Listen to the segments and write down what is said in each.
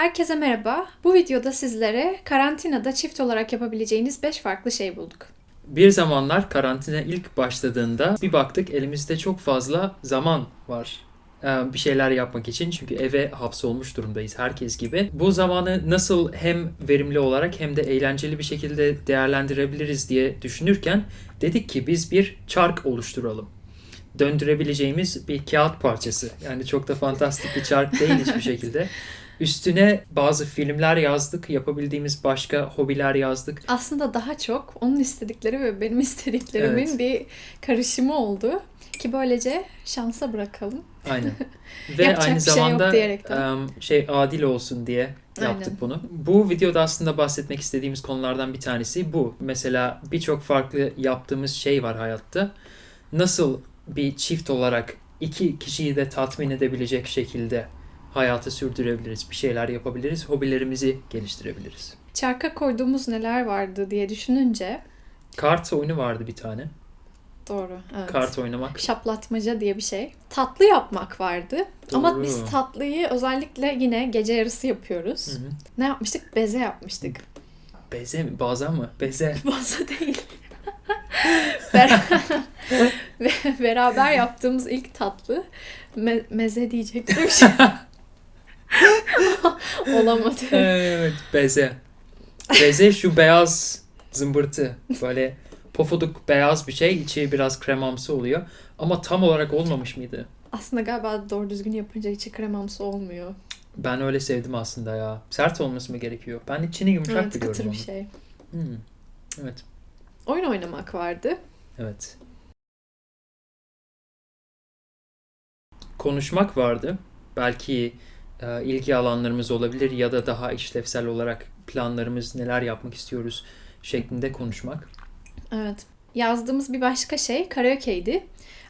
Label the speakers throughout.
Speaker 1: Herkese merhaba. Bu videoda sizlere karantinada çift olarak yapabileceğiniz 5 farklı şey bulduk.
Speaker 2: Bir zamanlar karantina ilk başladığında bir baktık elimizde çok fazla zaman var ee, bir şeyler yapmak için çünkü eve hapsolmuş durumdayız herkes gibi. Bu zamanı nasıl hem verimli olarak hem de eğlenceli bir şekilde değerlendirebiliriz diye düşünürken dedik ki biz bir çark oluşturalım. Döndürebileceğimiz bir kağıt parçası. Yani çok da fantastik bir çark değil hiçbir şekilde. Üstüne bazı filmler yazdık, yapabildiğimiz başka hobiler yazdık.
Speaker 1: Aslında daha çok onun istedikleri ve benim istediklerimin
Speaker 2: Evet.
Speaker 1: bir karışımı oldu. Ki böylece şansa bırakalım.
Speaker 2: Aynen. Ve
Speaker 1: Yapacak
Speaker 2: aynı
Speaker 1: şey
Speaker 2: zamanda em, şey adil olsun diye yaptık
Speaker 1: Aynen.
Speaker 2: bunu. Bu videoda aslında bahsetmek istediğimiz konulardan bir tanesi bu. Mesela birçok farklı yaptığımız şey var hayatta. Nasıl bir çift olarak iki kişiyi de tatmin edebilecek şekilde hayatı sürdürebiliriz, bir şeyler yapabiliriz, hobilerimizi geliştirebiliriz.
Speaker 1: Çarka koyduğumuz neler vardı diye düşününce
Speaker 2: Kart oyunu vardı bir tane.
Speaker 1: doğru. Evet.
Speaker 2: Kart oynamak.
Speaker 1: Şaplatmaca diye bir şey. Tatlı yapmak vardı. Ama
Speaker 2: Doğru.
Speaker 1: biz tatlıyı özellikle yine gece yarısı yapıyoruz.
Speaker 2: Hı hı.
Speaker 1: Ne yapmıştık? Beze yapmıştık.
Speaker 2: Beze mi? Bazen mi? Beze.
Speaker 1: Fazla değil. Ber- beraber yaptığımız ilk tatlı me- meze diyecektim. Olamadı.
Speaker 2: Evet, beze. Beze şu beyaz zımbırtı. Böyle pofuduk beyaz bir şey. içi biraz kremamsı oluyor. Ama tam olarak olmamış mıydı?
Speaker 1: Aslında galiba doğru düzgün yapınca içi kremamsı olmuyor.
Speaker 2: Ben öyle sevdim aslında ya. Sert olması mı gerekiyor? Ben içini yumuşak
Speaker 1: Evet,
Speaker 2: biliyorum onu.
Speaker 1: bir şey.
Speaker 2: Hmm, Evet,
Speaker 1: Oyun oynamak vardı.
Speaker 2: evet. Konuşmak vardı. Belki e, ilgi alanlarımız olabilir ya da daha işlevsel olarak planlarımız neler yapmak istiyoruz şeklinde konuşmak.
Speaker 1: Evet. Yazdığımız bir başka şey karaoke'ydi.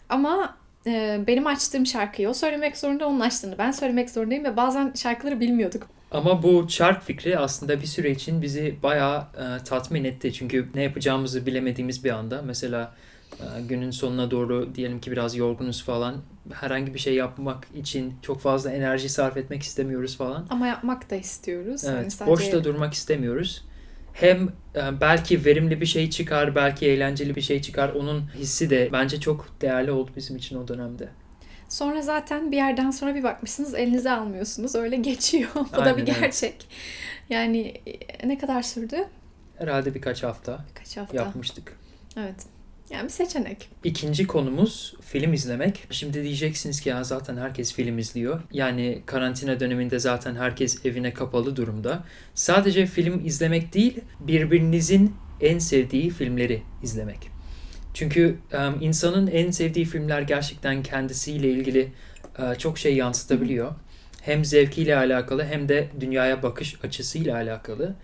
Speaker 1: Ama e, benim açtığım şarkıyı o söylemek zorunda, onun açtığını ben söylemek zorundayım ve bazen şarkıları bilmiyorduk.
Speaker 2: Ama bu çark fikri aslında bir süre için bizi bayağı e, tatmin etti. Çünkü ne yapacağımızı bilemediğimiz bir anda mesela günün sonuna doğru diyelim ki biraz yorgunuz falan herhangi bir şey yapmak için çok fazla enerji sarf etmek istemiyoruz falan.
Speaker 1: Ama yapmak da istiyoruz.
Speaker 2: Evet,
Speaker 1: Yani sadece-
Speaker 2: boşta durmak istemiyoruz. Hem e, belki verimli bir şey çıkar, belki eğlenceli bir şey çıkar. Onun hissi de bence çok değerli oldu bizim için o dönemde.
Speaker 1: Sonra zaten bir yerden sonra bir bakmışsınız elinize almıyorsunuz. Öyle geçiyor. Bu da
Speaker 2: Aynen,
Speaker 1: bir
Speaker 2: evet.
Speaker 1: gerçek. Yani e, ne kadar sürdü?
Speaker 2: Herhalde birkaç hafta
Speaker 1: Kaç hafta?
Speaker 2: yapmıştık.
Speaker 1: Evet. Yani bir seçenek.
Speaker 2: İkinci konumuz film izlemek. Şimdi diyeceksiniz ki ya zaten herkes film izliyor. Yani karantina döneminde zaten herkes evine kapalı durumda. Sadece film izlemek değil, birbirinizin en sevdiği filmleri izlemek. Çünkü em, insanın en sevdiği filmler gerçekten kendisiyle ilgili e, çok şey yansıtabiliyor. Hem zevkiyle alakalı hem de dünyaya bakış açısıyla alakalı.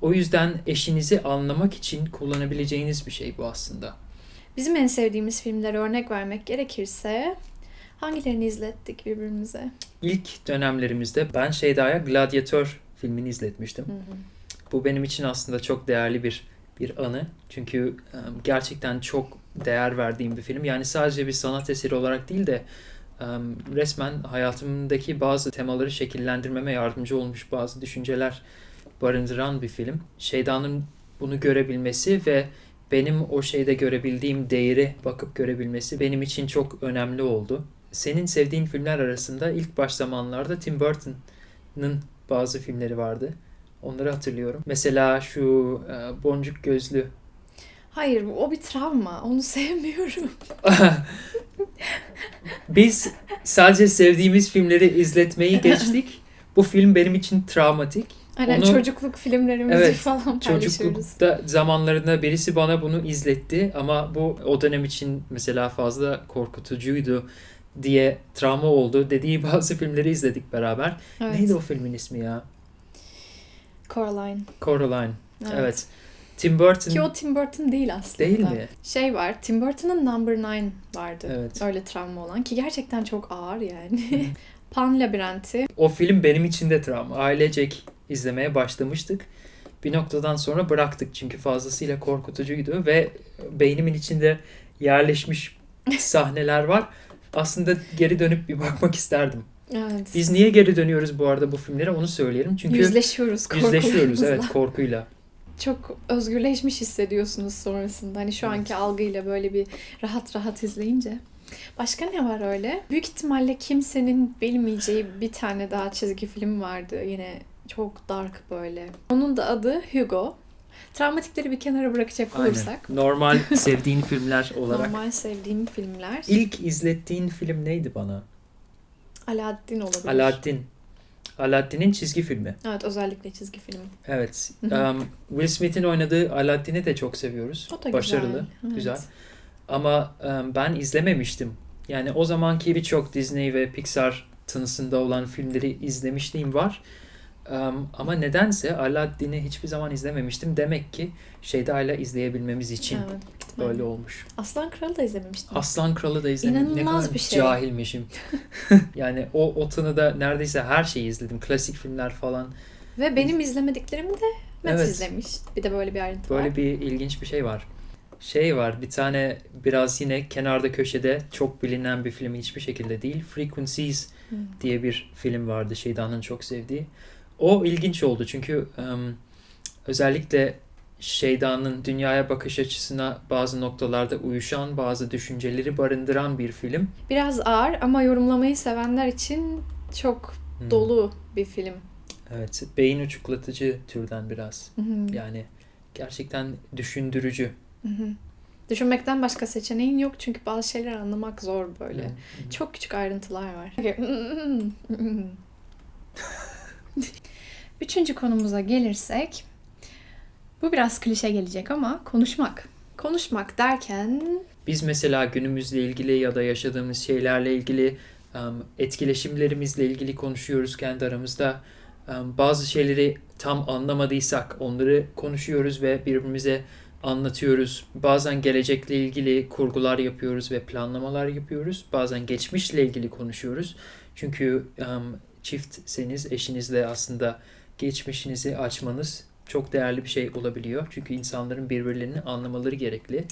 Speaker 2: O yüzden eşinizi anlamak için kullanabileceğiniz bir şey bu aslında.
Speaker 1: Bizim en sevdiğimiz filmlere örnek vermek gerekirse hangilerini izlettik birbirimize?
Speaker 2: İlk dönemlerimizde ben Şeyda'ya Gladiator filmini izletmiştim. Bu benim için aslında çok değerli bir bir anı. Çünkü gerçekten çok değer verdiğim bir film. Yani sadece bir sanat eseri olarak değil de resmen hayatımdaki bazı temaları şekillendirmeme yardımcı olmuş bazı düşünceler barındıran bir film. Şeyda'nın bunu görebilmesi ve benim o şeyde görebildiğim değeri bakıp görebilmesi benim için çok önemli oldu. Senin sevdiğin filmler arasında ilk baş zamanlarda Tim Burton'ın bazı filmleri vardı. Onları hatırlıyorum. Mesela şu e, boncuk gözlü.
Speaker 1: Hayır o bir travma. Onu sevmiyorum.
Speaker 2: Biz sadece sevdiğimiz filmleri izletmeyi geçtik. Bu film benim için travmatik.
Speaker 1: Aynen
Speaker 2: Onu-
Speaker 1: çocukluk filmlerimizi
Speaker 2: Evet,
Speaker 1: falan paylaşıyoruz.
Speaker 2: Çocuklukta zamanlarında birisi bana bunu izletti ama bu o dönem için mesela fazla korkutucuydu diye travma oldu dediği bazı filmleri izledik beraber.
Speaker 1: Evet.
Speaker 2: Neydi o filmin ismi ya?
Speaker 1: Coraline.
Speaker 2: Coraline.
Speaker 1: Evet.
Speaker 2: Evet. Tim Burton
Speaker 1: Ki o Tim Burton değil aslında.
Speaker 2: değil mi?
Speaker 1: Şey var, Tim Burton'ın Number Nine vardı.
Speaker 2: Evet.
Speaker 1: Öyle travma olan ki gerçekten çok ağır yani. Pan Labirenti.
Speaker 2: O film benim için de travma. Ailecek izlemeye başlamıştık. Bir noktadan sonra bıraktık çünkü fazlasıyla korkutucuydu ve beynimin içinde yerleşmiş sahneler var. Aslında geri dönüp bir bakmak isterdim.
Speaker 1: Evet.
Speaker 2: Biz niye geri dönüyoruz bu arada bu filmlere onu söyleyelim. Çünkü
Speaker 1: yüzleşiyoruz
Speaker 2: yüzleşiyoruz
Speaker 1: korkularımızla.
Speaker 2: evet korkuyla.
Speaker 1: Çok özgürleşmiş hissediyorsunuz sonrasında. Hani şu anki algıyla böyle bir rahat rahat izleyince. Başka ne var öyle? Büyük ihtimalle kimsenin bilmeyeceği bir tane daha çizgi film vardı. Yine çok dark böyle. Onun da adı Hugo. Travmatikleri bir kenara bırakacak olursak.
Speaker 2: Aynen. Normal sevdiğin filmler olarak.
Speaker 1: Normal sevdiğim filmler.
Speaker 2: İlk izlettiğin film neydi bana?
Speaker 1: Aladdin olabilir.
Speaker 2: Aladdin. Aladdin'in çizgi filmi.
Speaker 1: Evet özellikle çizgi film.
Speaker 2: Evet. Um, Will Smith'in oynadığı Aladdin'i de çok seviyoruz.
Speaker 1: O da
Speaker 2: Başarılı,
Speaker 1: güzel. Evet.
Speaker 2: güzel. Ama um, ben izlememiştim. Yani o zamanki birçok Disney ve Pixar tınısında olan filmleri izlemişliğim var. Um, ama nedense Aladdin'i hiçbir zaman izlememiştim. Demek ki şeyde hala izleyebilmemiz için
Speaker 1: Evet.
Speaker 2: böyle olmuş.
Speaker 1: Aslan Kralı da izlememiştim.
Speaker 2: Aslan Kralı da izlemedim. Ne
Speaker 1: İnanılmaz
Speaker 2: kadar
Speaker 1: bir şey.
Speaker 2: cahilmişim. yani o, o tınıda neredeyse her şeyi izledim. Klasik filmler falan.
Speaker 1: Ve benim izlemediklerimi de Met
Speaker 2: Evet.
Speaker 1: izlemiş. Bir de böyle bir ayrıntı var.
Speaker 2: Böyle bir ilginç bir şey var. Şey var bir tane biraz yine kenarda köşede çok bilinen bir film hiçbir şekilde değil. Frequencies
Speaker 1: Hmm.
Speaker 2: diye bir film vardı Şeyda'nın çok sevdiği. O ilginç oldu çünkü em, özellikle Şeyda'nın dünyaya bakış açısına bazı noktalarda uyuşan, bazı düşünceleri barındıran bir film.
Speaker 1: Biraz ağır ama yorumlamayı sevenler için çok
Speaker 2: Hmm.
Speaker 1: dolu bir film.
Speaker 2: Evet, beyin uçuklatıcı türden biraz.
Speaker 1: Hı.
Speaker 2: Yani gerçekten düşündürücü.
Speaker 1: Hı. Düşünmekten başka seçeneğin yok çünkü bazı şeyler anlamak zor böyle.
Speaker 2: Hı.
Speaker 1: Çok küçük ayrıntılar var. Üçüncü konumuza gelirsek bu biraz klişe gelecek ama konuşmak. Konuşmak derken
Speaker 2: Biz mesela günümüzle ilgili ya da yaşadığımız şeylerle ilgili um, etkileşimlerimizle ilgili konuşuyoruz kendi aramızda. Um, bazı şeyleri tam anlamadıysak onları konuşuyoruz ve birbirimize anlatıyoruz. Bazen gelecekle ilgili kurgular yapıyoruz ve planlamalar yapıyoruz. Bazen geçmişle ilgili konuşuyoruz. Çünkü um, çiftseniz eşinizle aslında geçmişinizi açmanız çok değerli bir şey olabiliyor. Çünkü insanların birbirlerini anlamaları gerekli.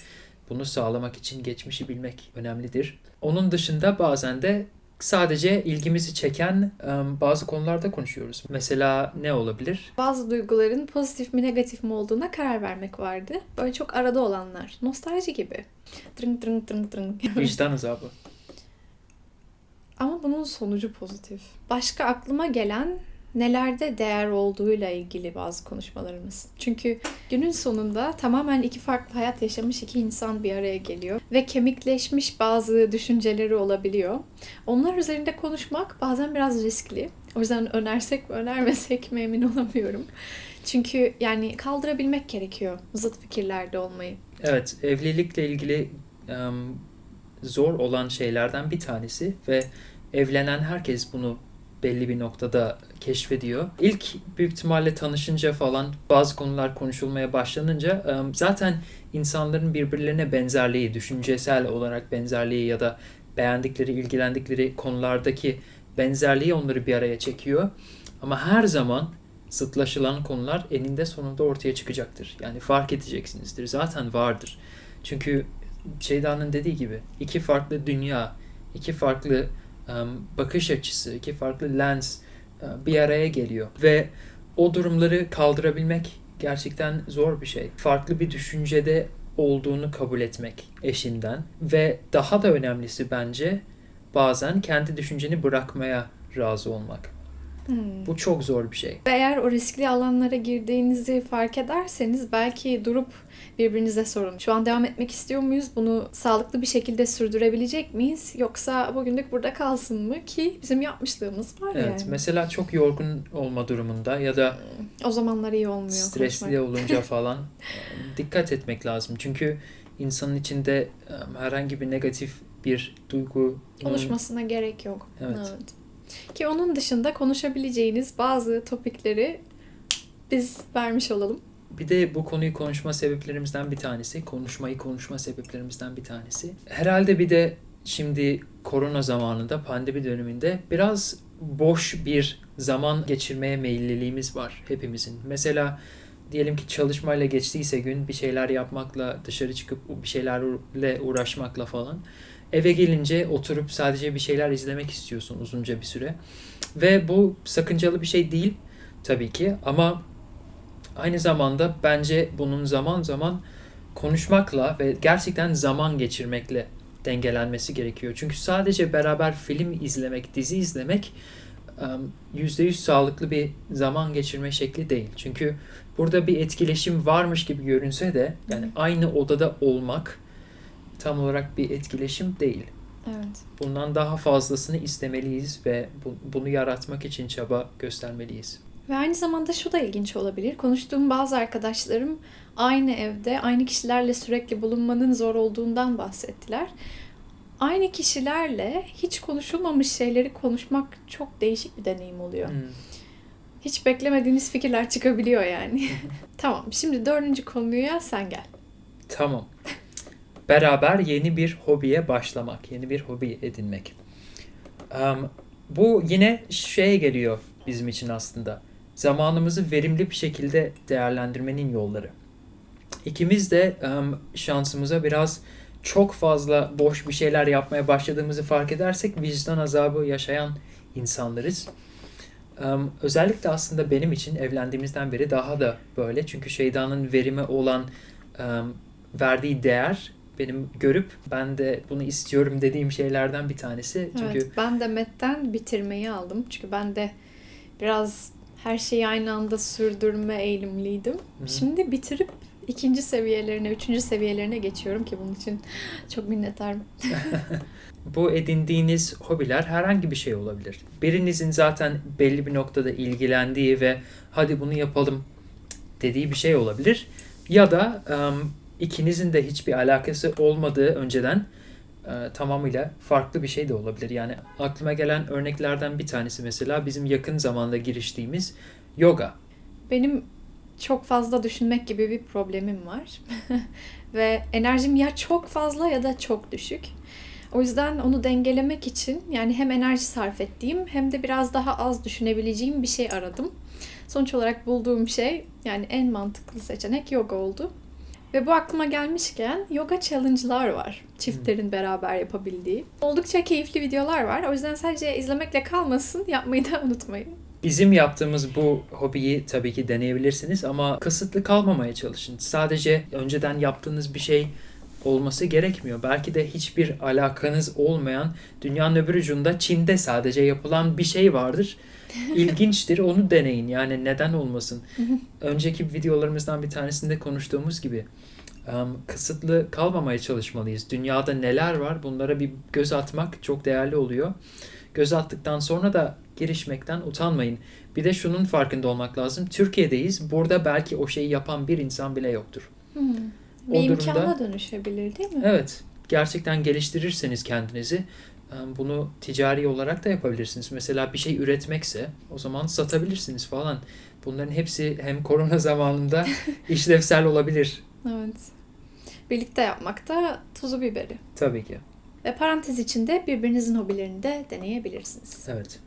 Speaker 2: Bunu sağlamak için geçmişi bilmek önemlidir. Onun dışında bazen de sadece ilgimizi çeken bazı konularda konuşuyoruz. Mesela ne olabilir?
Speaker 1: bazı duyguların pozitif mi negatif mi olduğuna karar vermek vardı. Böyle çok arada olanlar. Nostalji gibi. Trın trın trın trın.
Speaker 2: Vicdan azabı.
Speaker 1: Ama bunun sonucu pozitif. Başka aklıma gelen nelerde değer olduğuyla ilgili bazı konuşmalarımız. Çünkü günün sonunda tamamen iki farklı hayat yaşamış iki insan bir araya geliyor ve kemikleşmiş bazı düşünceleri olabiliyor. Onlar üzerinde konuşmak bazen biraz riskli. O yüzden önersek mi önermesek mi emin olamıyorum. Çünkü yani kaldırabilmek gerekiyor zıt fikirlerde olmayı.
Speaker 2: Evet, evlilikle ilgili zor olan şeylerden bir tanesi ve evlenen herkes bunu belli bir noktada keşfediyor. İlk büyük ihtimalle tanışınca falan bazı konular konuşulmaya başlanınca zaten insanların birbirlerine benzerliği, düşüncesel olarak benzerliği ya da beğendikleri, ilgilendikleri konulardaki benzerliği onları bir araya çekiyor. Ama her zaman zıtlaşılan konular eninde sonunda ortaya çıkacaktır. Yani fark edeceksinizdir. Zaten vardır. Çünkü Şeyda'nın dediği gibi iki farklı dünya, iki farklı em, bakış açısı, iki farklı lens e, bir araya geliyor. Ve o durumları kaldırabilmek gerçekten zor bir şey. Farklı bir düşüncede olduğunu kabul etmek eşinden ve daha da önemlisi bence bazen kendi düşünceni bırakmaya razı olmak.
Speaker 1: Hmm.
Speaker 2: Bu çok zor bir şey.
Speaker 1: Eğer o riskli alanlara girdiğinizi fark ederseniz belki durup birbirinize sorun. Şu an devam etmek istiyor muyuz? Bunu sağlıklı bir şekilde sürdürebilecek miyiz? Yoksa bugünlük burada kalsın mı? Ki bizim yapmışlığımız var
Speaker 2: Evet,
Speaker 1: yani.
Speaker 2: mesela çok yorgun olma durumunda ya da
Speaker 1: O zamanlar iyi olmuyor
Speaker 2: stresli
Speaker 1: konuşmak.
Speaker 2: olunca falan e, dikkat etmek lazım. Çünkü insanın içinde e, herhangi bir negatif bir duygu
Speaker 1: Konuşmasına gerek yok.
Speaker 2: Evet.
Speaker 1: Ki onun dışında konuşabileceğiniz bazı topikleri biz vermiş olalım.
Speaker 2: Bir de bu konuyu konuşma sebeplerimizden bir tanesi, konuşmayı konuşma sebeplerimizden bir tanesi. Herhalde bir de şimdi korona zamanında, pandemi döneminde biraz boş bir zaman geçirmeye meyilliliğimiz var hepimizin. Mesela diyelim ki çalışmayla geçtiyse gün bir şeyler yapmakla, dışarı çıkıp bir şeylerle uğraşmakla falan. Eve gelince oturup sadece bir şeyler izlemek istiyorsun uzunca bir süre. Ve bu sakıncalı bir şey değil tabii ki ama aynı zamanda bence bunun zaman zaman konuşmakla ve gerçekten zaman geçirmekle dengelenmesi gerekiyor. Çünkü sadece beraber film izlemek, dizi izlemek um, %100 sağlıklı bir zaman geçirme şekli değil. Çünkü burada bir etkileşim varmış gibi görünse de yani aynı odada olmak tam olarak bir etkileşim değil.
Speaker 1: Evet.
Speaker 2: Bundan daha fazlasını istemeliyiz ve bu- bunu yaratmak için çaba göstermeliyiz.
Speaker 1: Ve aynı zamanda şu da ilginç olabilir. Konuştuğum bazı arkadaşlarım aynı evde aynı kişilerle sürekli bulunmanın zor olduğundan bahsettiler. Aynı kişilerle hiç konuşulmamış şeyleri konuşmak çok değişik bir deneyim oluyor.
Speaker 2: Hmm.
Speaker 1: Hiç beklemediğiniz fikirler çıkabiliyor yani. tamam, şimdi dördüncü konuya sen gel.
Speaker 2: Tamam. Beraber yeni bir hobiye başlamak, yeni bir hobi edinmek. Am, bu yine şeye geliyor bizim için aslında. Zamanımızı verimli bir şekilde değerlendirmenin yolları. İkimiz de am, şansımıza biraz çok fazla boş bir şeyler yapmaya başladığımızı fark edersek vicdan azabı yaşayan insanlarız. Am, özellikle aslında benim için evlendiğimizden beri daha da böyle. Çünkü şeytanın verime olan am, verdiği değer benim görüp ben de bunu istiyorum dediğim şeylerden bir tanesi. Çünkü
Speaker 1: Evet, ben de MET'ten bitirmeyi aldım. Çünkü ben de biraz her şeyi aynı anda sürdürme eğilimliydim.
Speaker 2: Hı.
Speaker 1: Şimdi bitirip ikinci seviyelerine, üçüncü seviyelerine geçiyorum ki bunun için çok minnettarım.
Speaker 2: bu edindiğiniz hobiler herhangi bir şey olabilir. Birinizin zaten belli bir noktada ilgilendiği ve hadi bunu yapalım dediği bir şey olabilir. Ya da em, ikinizin de hiçbir alakası olmadığı önceden e, tamamıyla farklı bir şey de olabilir. Yani aklıma gelen örneklerden bir tanesi mesela bizim yakın zamanda giriştiğimiz yoga.
Speaker 1: Benim çok fazla düşünmek gibi bir problemim var. Ve enerjim ya çok fazla ya da çok düşük. O yüzden onu dengelemek için yani hem enerji sarf ettiğim hem de biraz daha az düşünebileceğim bir şey aradım. Sonuç olarak bulduğum şey yani en mantıklı seçenek yoga oldu. Ve bu aklıma gelmişken yoga challenge'lar var. Çiftlerin beraber yapabildiği. Oldukça keyifli videolar var. O yüzden sadece izlemekle kalmasın, yapmayı da unutmayın.
Speaker 2: Bizim yaptığımız bu hobiyi tabii ki deneyebilirsiniz ama kısıtlı kalmamaya çalışın. Sadece önceden yaptığınız bir şey olması gerekmiyor. Belki de hiçbir alakanız olmayan dünyanın öbür ucunda Çin'de sadece yapılan bir şey vardır. İlginçtir onu deneyin yani neden olmasın. Önceki videolarımızdan bir tanesinde konuştuğumuz gibi kısıtlı kalmamaya çalışmalıyız. Dünyada neler var bunlara bir göz atmak çok değerli oluyor. Göz attıktan sonra da girişmekten utanmayın. Bir de şunun farkında olmak lazım. Türkiye'deyiz. Burada belki o şeyi yapan bir insan bile yoktur.
Speaker 1: Hmm.
Speaker 2: O
Speaker 1: Bir
Speaker 2: durumda-
Speaker 1: imkana dönüşebilir değil mi?
Speaker 2: Evet. Gerçekten geliştirirseniz kendinizi bunu ticari olarak da yapabilirsiniz. Mesela bir şey üretmekse o zaman satabilirsiniz falan. Bunların hepsi hem korona zamanında işlevsel olabilir.
Speaker 1: Evet. Birlikte yapmak da tuzu biberi.
Speaker 2: Tabii ki.
Speaker 1: Ve parantez içinde birbirinizin hobilerini de deneyebilirsiniz.
Speaker 2: Evet.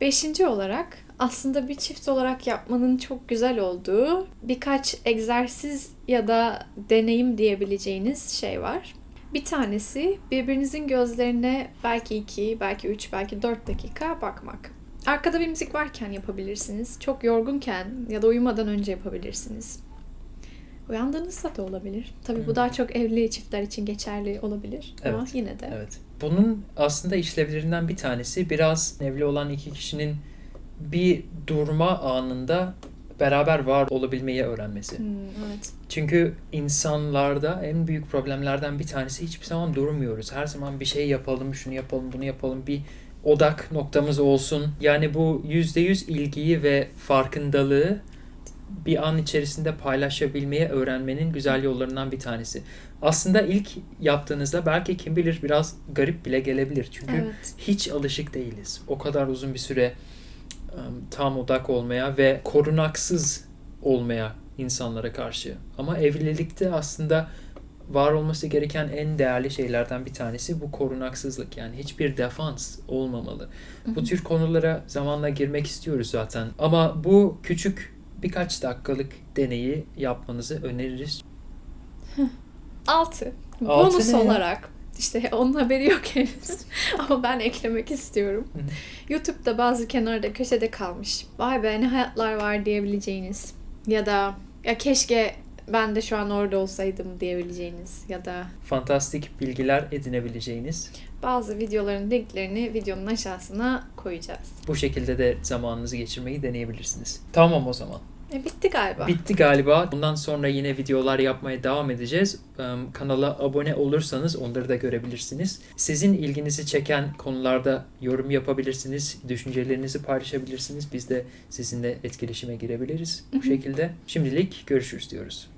Speaker 1: Beşinci olarak aslında bir çift olarak yapmanın çok güzel olduğu birkaç egzersiz ya da deneyim diyebileceğiniz şey var. Bir tanesi birbirinizin gözlerine belki 2, belki 3, belki 4 dakika bakmak. Arkada bir müzik varken yapabilirsiniz. Çok yorgunken ya da uyumadan önce yapabilirsiniz. Uyandığınızda da olabilir. Tabii
Speaker 2: Hı.
Speaker 1: bu daha çok evli çiftler için geçerli olabilir. Ama
Speaker 2: Evet.
Speaker 1: yine de.
Speaker 2: Evet. Bunun aslında işlevlerinden bir tanesi biraz evli olan iki kişinin bir durma anında beraber var olabilmeyi öğrenmesi.
Speaker 1: Hmm, evet.
Speaker 2: Çünkü insanlarda en büyük problemlerden bir tanesi hiçbir zaman durmuyoruz. Her zaman bir şey yapalım, şunu yapalım, bunu yapalım. Bir odak noktamız olsun. Yani bu %100 ilgiyi ve farkındalığı bir an içerisinde paylaşabilmeye öğrenmenin güzel yollarından bir tanesi. Aslında ilk yaptığınızda belki kim bilir biraz garip bile gelebilir. Çünkü
Speaker 1: Evet.
Speaker 2: hiç alışık değiliz. O kadar uzun bir süre tam odak olmaya ve korunaksız olmaya insanlara karşı. Ama evlilikte aslında var olması gereken en değerli şeylerden bir tanesi bu korunaksızlık. Yani hiçbir defans olmamalı. Bu tür konulara zamanla girmek istiyoruz zaten. Ama bu küçük birkaç dakikalık deneyi yapmanızı öneririz.
Speaker 1: Altı.
Speaker 2: Altı
Speaker 1: Bonus
Speaker 2: ne ya?
Speaker 1: olarak İşte onun haberi yok henüz. Ama ben eklemek istiyorum. YouTube'da bazı kenarda köşede kalmış. Vay be ne hayatlar var diyebileceğiniz. Ya da ya keşke ben de şu an orada olsaydım diyebileceğiniz. Ya da
Speaker 2: Fantastik bilgiler edinebileceğiniz.
Speaker 1: bazı videoların linklerini videonun aşağısına koyacağız.
Speaker 2: Bu şekilde de zamanınızı geçirmeyi deneyebilirsiniz. Tamam o zaman.
Speaker 1: E, bitti galiba.
Speaker 2: Bitti galiba. Bundan sonra yine videolar yapmaya devam edeceğiz. Kanala abone olursanız onları da görebilirsiniz. Sizin ilginizi çeken konularda yorum yapabilirsiniz. Düşüncelerinizi paylaşabilirsiniz. Biz de sizinle etkileşime girebiliriz bu şekilde. Şimdilik görüşürüz diyoruz.